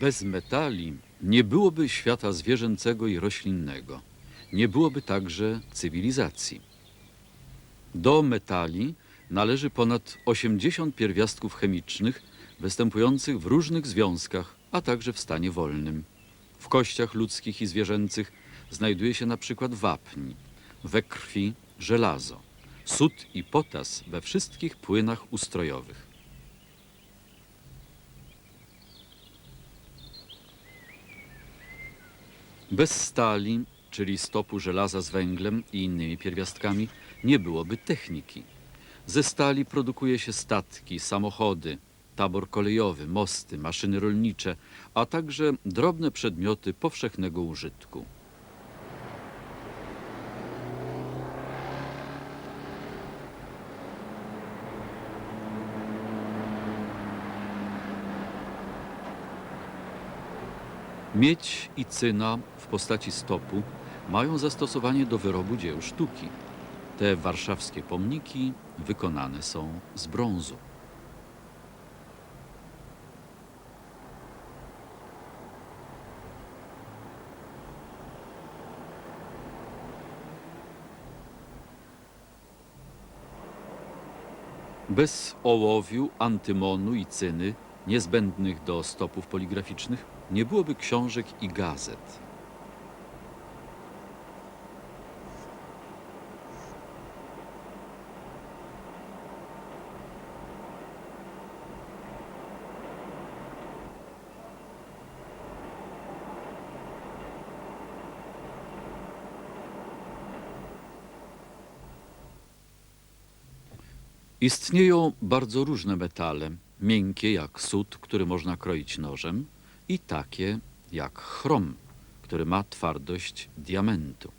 Bez metali nie byłoby świata zwierzęcego i roślinnego. Nie byłoby także cywilizacji. Do metali należy ponad 80 pierwiastków chemicznych występujących w różnych związkach, a także w stanie wolnym. W kościach ludzkich i zwierzęcych znajduje się na przykład wapń, we krwi żelazo, sód i potas we wszystkich płynach ustrojowych. Bez stali, czyli stopu żelaza z węglem i innymi pierwiastkami, nie byłoby techniki. Ze stali produkuje się statki, samochody, tabor kolejowy, mosty, maszyny rolnicze, a także drobne przedmioty powszechnego użytku. Miedź i cyna w postaci stopu mają zastosowanie do wyrobu dzieł sztuki. Te warszawskie pomniki wykonane są z brązu. Bez ołowiu, antymonu i cyny, niezbędnych do stopów poligraficznych, nie byłoby książek i gazet. Istnieją bardzo różne metale, miękkie jak sód, który można kroić nożem, i takie jak chrom, który ma twardość diamentu.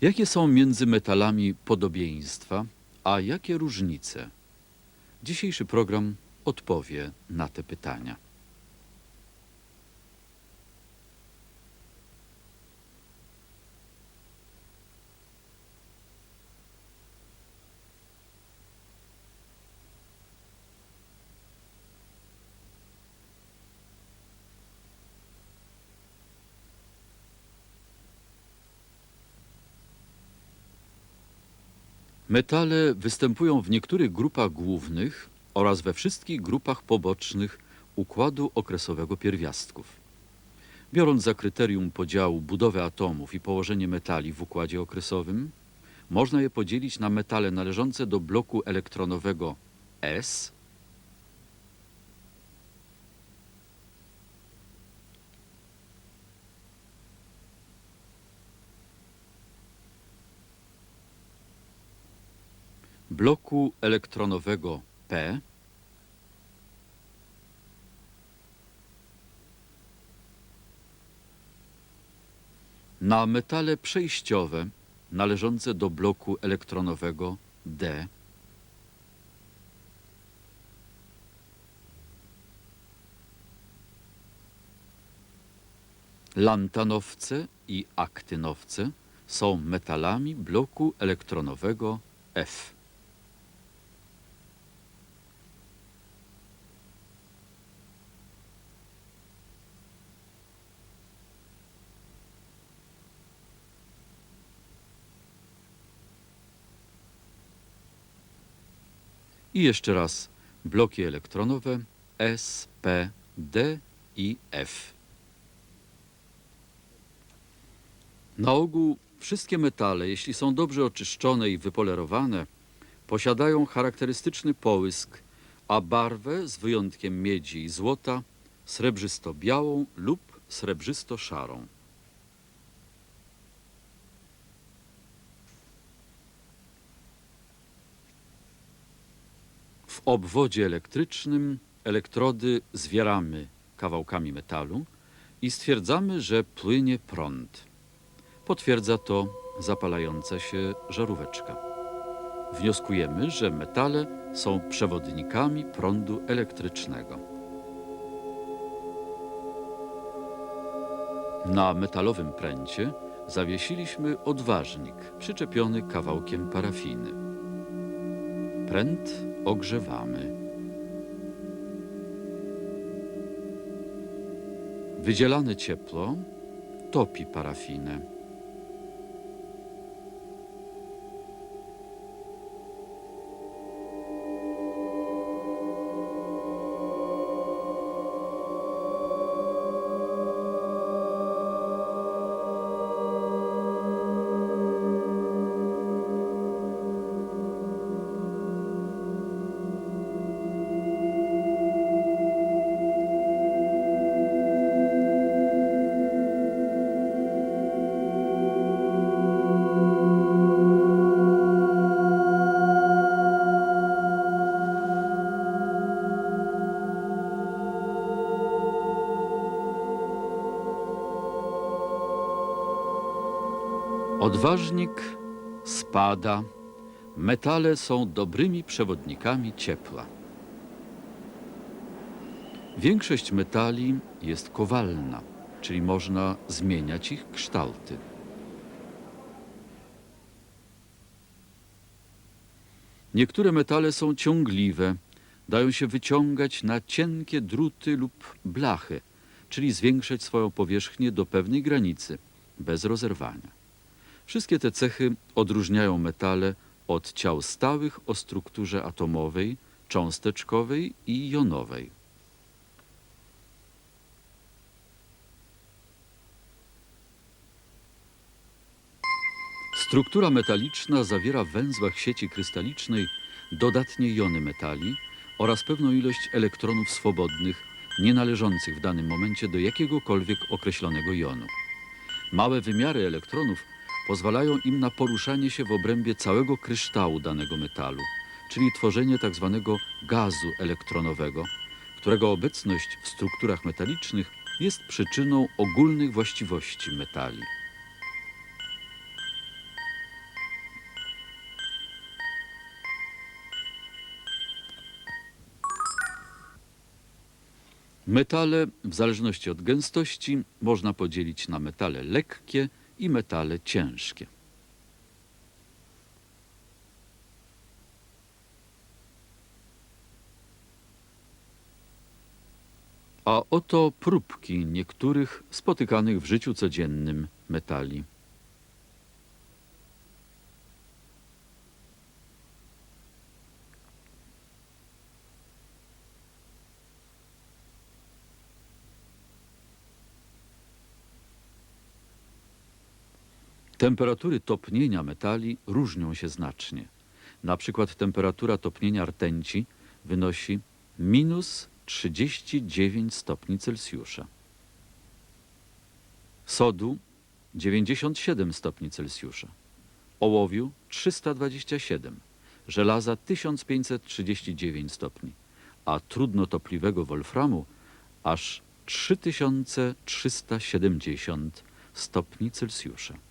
Jakie są między metalami podobieństwa, a jakie różnice? Dzisiejszy program odpowie na te pytania. Metale występują w niektórych grupach głównych oraz we wszystkich grupach pobocznych układu okresowego pierwiastków. Biorąc za kryterium podziału budowę atomów i położenie metali w układzie okresowym, można je podzielić na metale należące do bloku elektronowego S bloku elektronowego P na metale przejściowe należące do bloku elektronowego D Lantanowce i aktynowce są metalami bloku elektronowego F. I jeszcze raz bloki elektronowe S, P, D i F. Na ogół wszystkie metale, jeśli są dobrze oczyszczone i wypolerowane, posiadają charakterystyczny połysk, a barwę, z wyjątkiem miedzi i złota, srebrzysto-białą lub srebrzysto-szarą. W obwodzie elektrycznym elektrody zwieramy kawałkami metalu i stwierdzamy, że płynie prąd. Potwierdza to zapalająca się żaróweczka. Wnioskujemy, że metale są przewodnikami prądu elektrycznego. Na metalowym pręcie zawiesiliśmy odważnik przyczepiony kawałkiem parafiny. Pręt ogrzewamy. Wydzielane ciepło topi parafinę. Odważnik spada. Metale są dobrymi przewodnikami ciepła. Większość metali jest kowalna, czyli można zmieniać ich kształty. Niektóre metale są ciągliwe, dają się wyciągać na cienkie druty lub blachy, czyli zwiększać swoją powierzchnię do pewnej granicy, bez rozerwania. Wszystkie te cechy odróżniają metale od ciał stałych o strukturze atomowej, cząsteczkowej i jonowej. Struktura metaliczna zawiera w węzłach sieci krystalicznej dodatnie jony metali oraz pewną ilość elektronów swobodnych, nie należących w danym momencie do jakiegokolwiek określonego jonu. Małe wymiary elektronów pozwalają im na poruszanie się w obrębie całego kryształu danego metalu, czyli tworzenie tzw. gazu elektronowego, którego obecność w strukturach metalicznych jest przyczyną ogólnych właściwości metali. Metale, w zależności od gęstości, można podzielić na metale lekkie i metale ciężkie. A oto próbki niektórych spotykanych w życiu codziennym metali. Temperatury topnienia metali różnią się znacznie. Na przykład temperatura topnienia rtęci wynosi minus 39 stopni Celsjusza. Sodu 97 stopni Celsjusza. Ołowiu 327. Żelaza 1539 stopni. A trudnotopliwego wolframu aż 3370 stopni Celsjusza.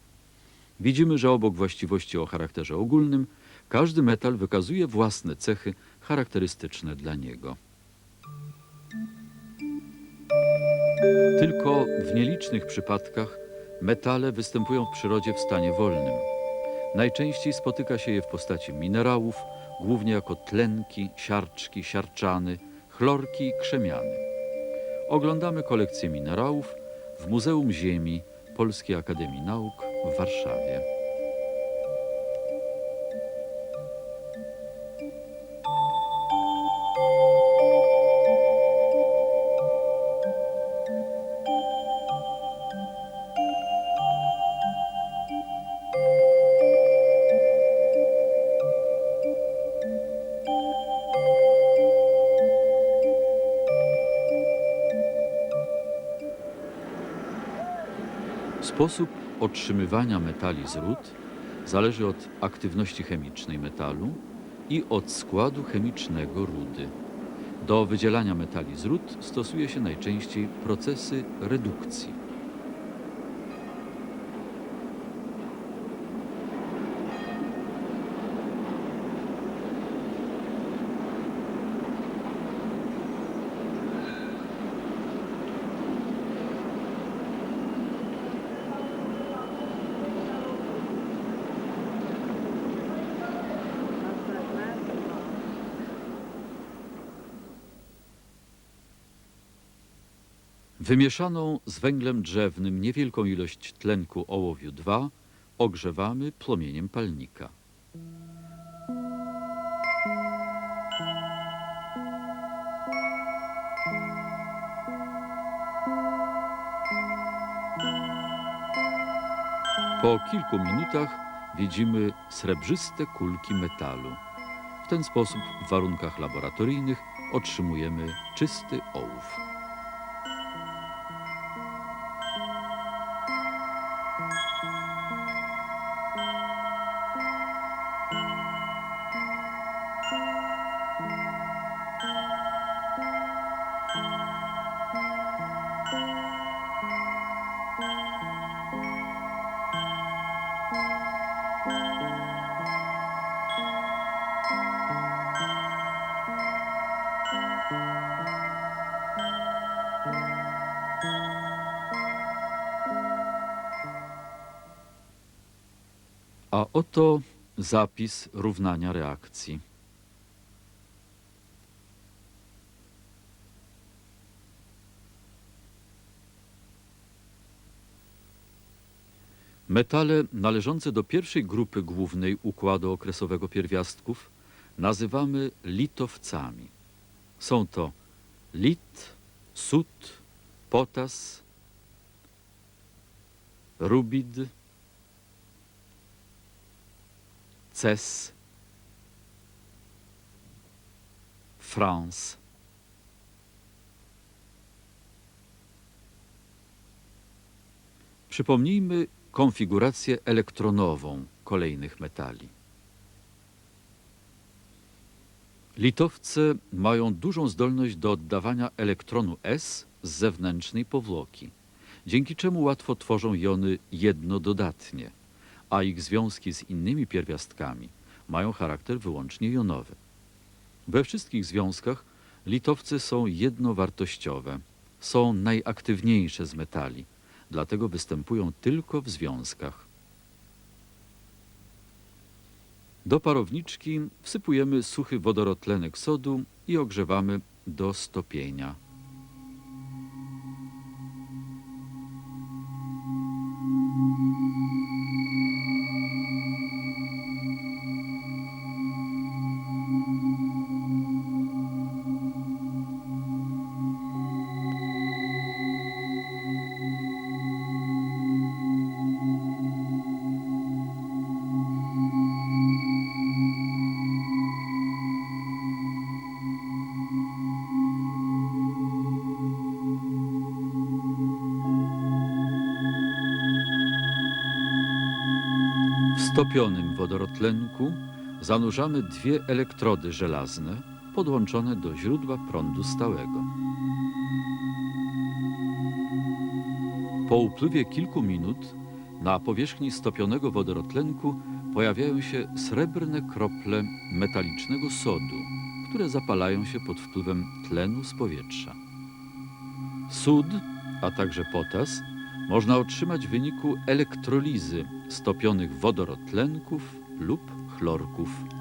Widzimy, że obok właściwości o charakterze ogólnym, każdy metal wykazuje własne cechy charakterystyczne dla niego. Tylko w nielicznych przypadkach metale występują w przyrodzie w stanie wolnym. Najczęściej spotyka się je w postaci minerałów, głównie jako tlenki, siarczki, siarczany, chlorki i krzemiany. Oglądamy kolekcję minerałów w Muzeum Ziemi Polskiej Akademii Nauk w Warszawie. Sposób otrzymywania metali z ród zależy od aktywności chemicznej metalu i od składu chemicznego rudy. Do wydzielania metali z ród stosuje się najczęściej procesy redukcji. Wymieszaną z węglem drzewnym niewielką ilość tlenku ołowiu 2 ogrzewamy płomieniem palnika. Po kilku minutach widzimy srebrzyste kulki metalu. W ten sposób w warunkach laboratoryjnych otrzymujemy czysty ołów. A oto zapis równania reakcji. Metale należące do pierwszej grupy głównej układu okresowego pierwiastków nazywamy litowcami. Są to lit, sód, potas, rubid, Ces, France. Przypomnijmy konfigurację elektronową kolejnych metali. Litowce mają dużą zdolność do oddawania elektronu S z zewnętrznej powłoki, dzięki czemu łatwo tworzą jony jednododatnie a ich związki z innymi pierwiastkami mają charakter wyłącznie jonowy. We wszystkich związkach litowce są jednowartościowe, są najaktywniejsze z metali, dlatego występują tylko w związkach. Do parowniczki wsypujemy suchy wodorotlenek sodu i ogrzewamy do stopienia. Stopionym wodorotlenku zanurzamy dwie elektrody żelazne podłączone do źródła prądu stałego. Po upływie kilku minut na powierzchni stopionego wodorotlenku pojawiają się srebrne krople metalicznego sodu, które zapalają się pod wpływem tlenu z powietrza. Sód, a także potas można otrzymać w wyniku elektrolizy stopionych wodorotlenków lub chlorków.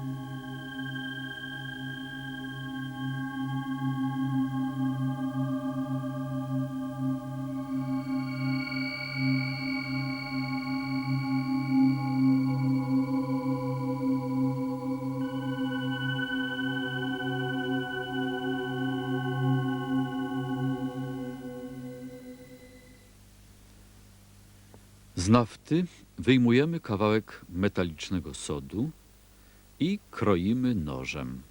Nafty wyjmujemy kawałek metalicznego sodu i kroimy nożem.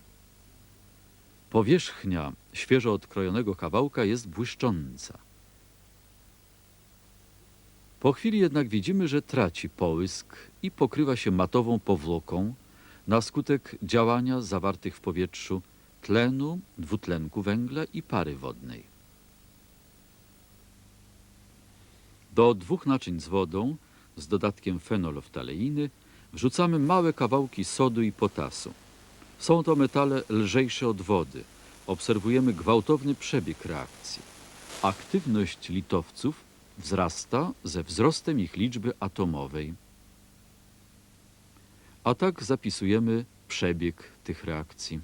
Powierzchnia świeżo odkrojonego kawałka jest błyszcząca. Po chwili jednak widzimy, że traci połysk i pokrywa się matową powłoką, na skutek działania zawartych w powietrzu tlenu, dwutlenku węgla i pary wodnej. Do dwóch naczyń z wodą z dodatkiem fenoloftaleiny wrzucamy małe kawałki sodu i potasu. Są to metale lżejsze od wody. Obserwujemy gwałtowny przebieg reakcji. Aktywność litowców wzrasta ze wzrostem ich liczby atomowej. A tak zapisujemy przebieg tych reakcji.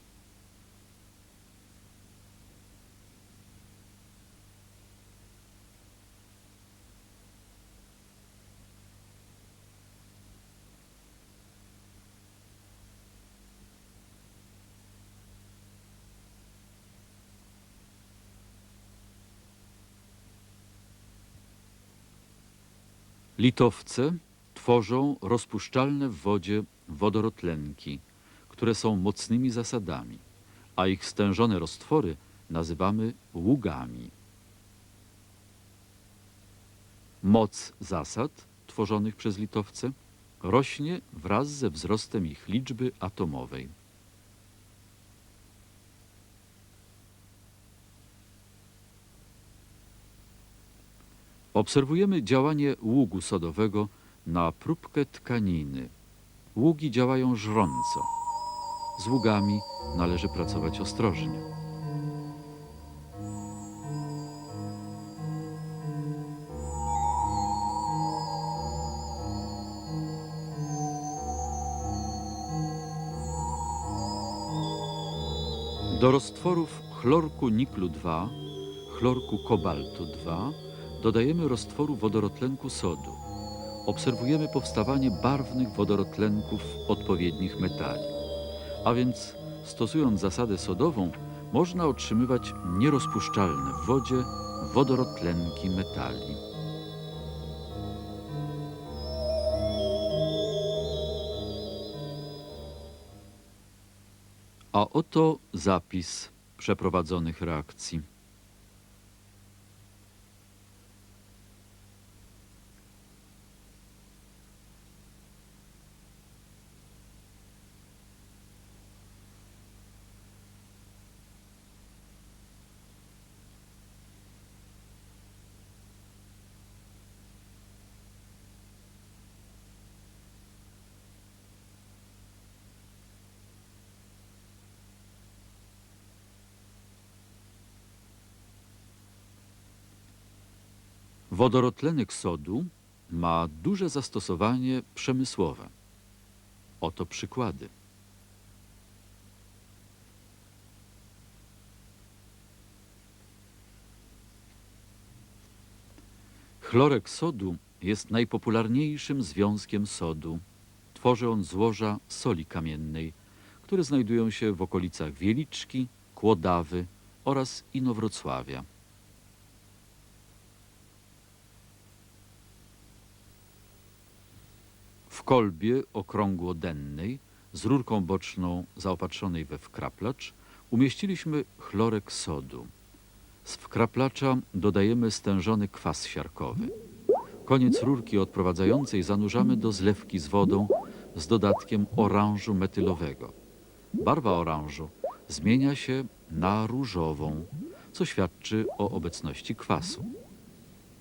Litowce tworzą rozpuszczalne w wodzie wodorotlenki, które są mocnymi zasadami, a ich stężone roztwory nazywamy ługami. Moc zasad tworzonych przez Litowce rośnie wraz ze wzrostem ich liczby atomowej. Obserwujemy działanie ługu sodowego na próbkę tkaniny. Ługi działają żrąco. Z ługami należy pracować ostrożnie. Do roztworów chlorku niklu 2, chlorku kobaltu 2 dodajemy roztworu wodorotlenku sodu. Obserwujemy powstawanie barwnych wodorotlenków odpowiednich metali. A więc stosując zasadę sodową można otrzymywać nierozpuszczalne w wodzie wodorotlenki metali. A oto zapis przeprowadzonych reakcji. Wodorotlenek sodu ma duże zastosowanie przemysłowe. Oto przykłady. Chlorek sodu jest najpopularniejszym związkiem sodu. Tworzy on złoża soli kamiennej, które znajdują się w okolicach Wieliczki, Kłodawy oraz Inowrocławia. Kolbie okrągłodennej z rurką boczną zaopatrzonej we wkraplacz umieściliśmy chlorek sodu. Z wkraplacza dodajemy stężony kwas siarkowy. Koniec rurki odprowadzającej zanurzamy do zlewki z wodą z dodatkiem oranżu metylowego. Barwa oranżu zmienia się na różową, co świadczy o obecności kwasu.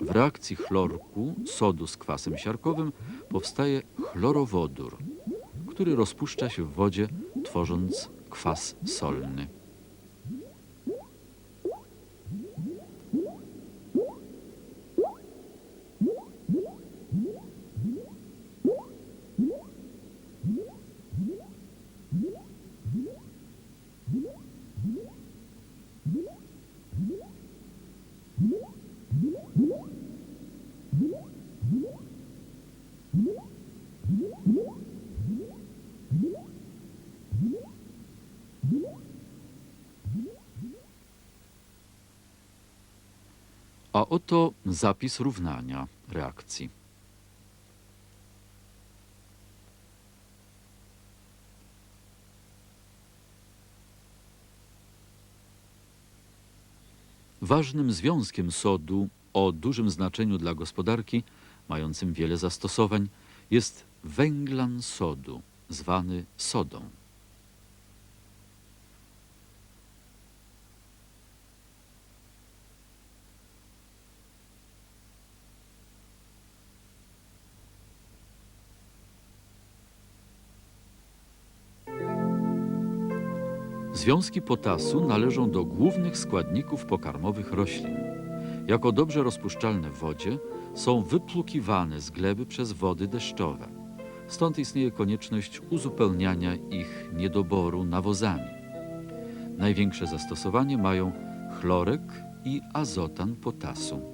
W reakcji chlorku sodu z kwasem siarkowym powstaje chlorowodór, który rozpuszcza się w wodzie, tworząc kwas solny. A oto zapis równania reakcji. Ważnym związkiem sodu o dużym znaczeniu dla gospodarki, mającym wiele zastosowań, jest węglan sodu. zwany sodą. Związki potasu należą do głównych składników pokarmowych roślin. Jako dobrze rozpuszczalne w wodzie są wypłukiwane z gleby przez wody deszczowe. Stąd istnieje konieczność uzupełniania ich niedoboru nawozami. Największe zastosowanie mają chlorek i azotan potasu.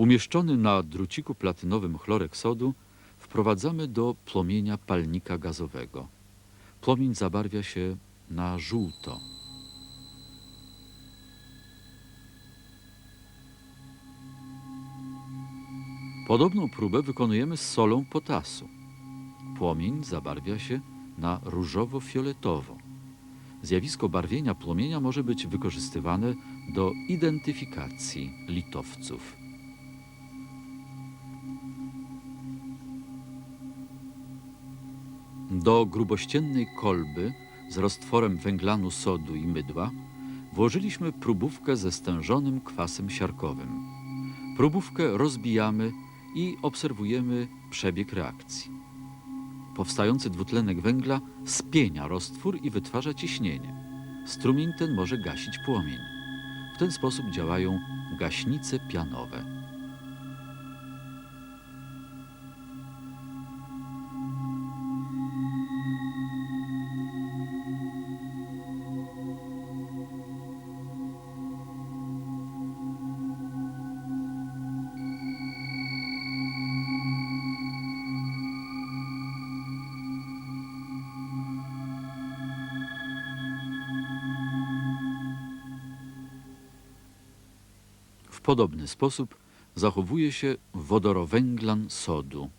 Umieszczony na druciku platynowym chlorek sodu wprowadzamy do płomienia palnika gazowego. Płomień zabarwia się na żółto. Podobną próbę wykonujemy z solą potasu. Płomień zabarwia się na różowo-fioletowo. Zjawisko barwienia płomienia może być wykorzystywane do identyfikacji litowców. Do grubościennej kolby z roztworem węglanu sodu i mydła włożyliśmy próbówkę ze stężonym kwasem siarkowym. Próbówkę rozbijamy i obserwujemy przebieg reakcji. Powstający dwutlenek węgla spienia roztwór i wytwarza ciśnienie. Strumień ten może gasić płomień. W ten sposób działają gaśnice pianowe. Podobny sposób zachowuje się wodorowęglan sodu.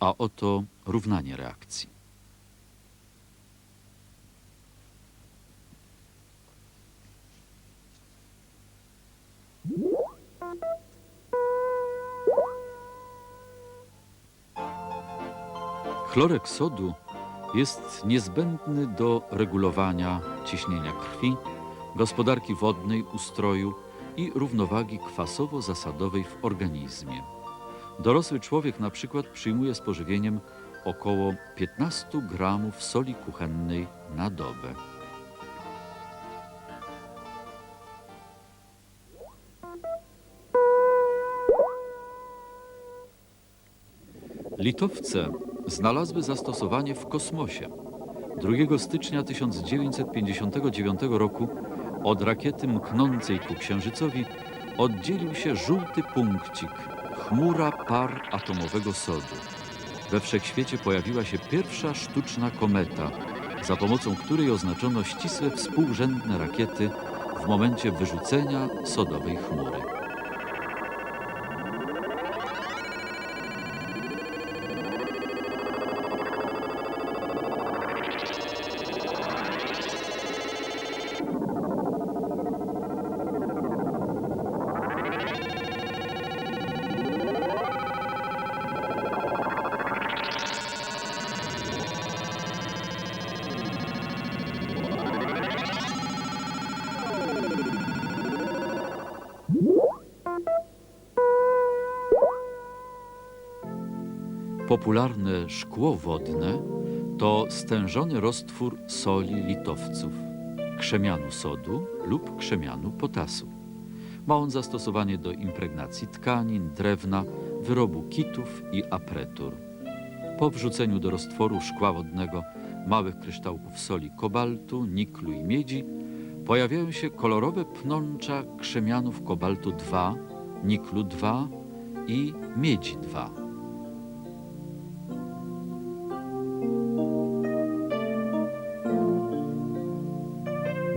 A oto równanie reakcji. Chlorek sodu jest niezbędny do regulowania ciśnienia krwi, gospodarki wodnej, ustroju i równowagi kwasowo-zasadowej w organizmie. Dorosły człowiek na przykład przyjmuje z pożywieniem około 15 gramów soli kuchennej na dobę. Litowce znalazły zastosowanie w kosmosie. 2 stycznia 1959 roku od rakiety mknącej ku Księżycowi oddzielił się żółty punkcik, chmura par atomowego sodu. We wszechświecie pojawiła się pierwsza sztuczna kometa, za pomocą której oznaczono ścisłe współrzędne rakiety w momencie wyrzucenia sodowej chmury. Szkło wodne to stężony roztwór soli litowców, krzemianu sodu lub krzemianu potasu. Ma on zastosowanie do impregnacji tkanin, drewna, wyrobu kitów i apretur. Po wrzuceniu do roztworu szkła wodnego małych kryształków soli kobaltu, niklu i miedzi pojawiają się kolorowe pnącza krzemianów kobaltu 2, niklu 2 i miedzi 2.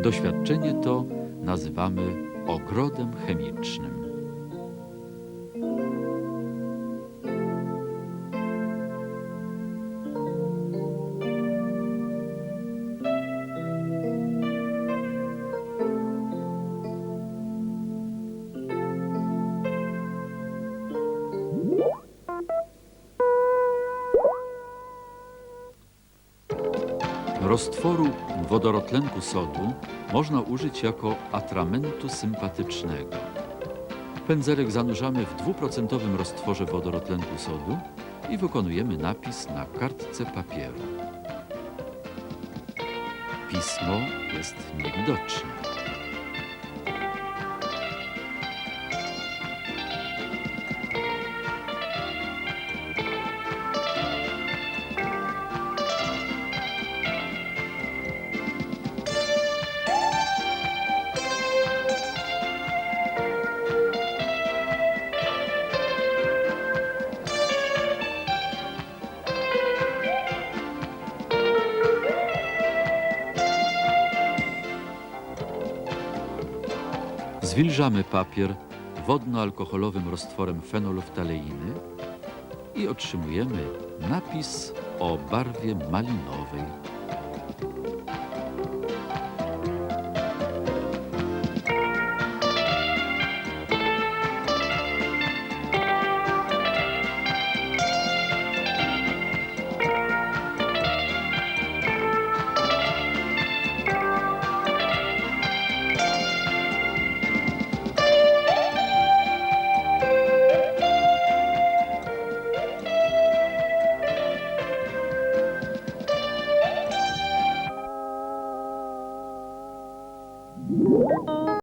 Doświadczenie to nazywamy ogrodem chemicznym. Roztworu wodorotlenku sodu można użyć jako atramentu sympatycznego. Pędzelek zanurzamy w dwuprocentowym roztworze wodorotlenku sodu i wykonujemy napis na kartce papieru. Pismo jest niewidoczne. Zwilżamy papier wodno-alkoholowym roztworem fenolftaleiny i otrzymujemy napis o barwie malinowej.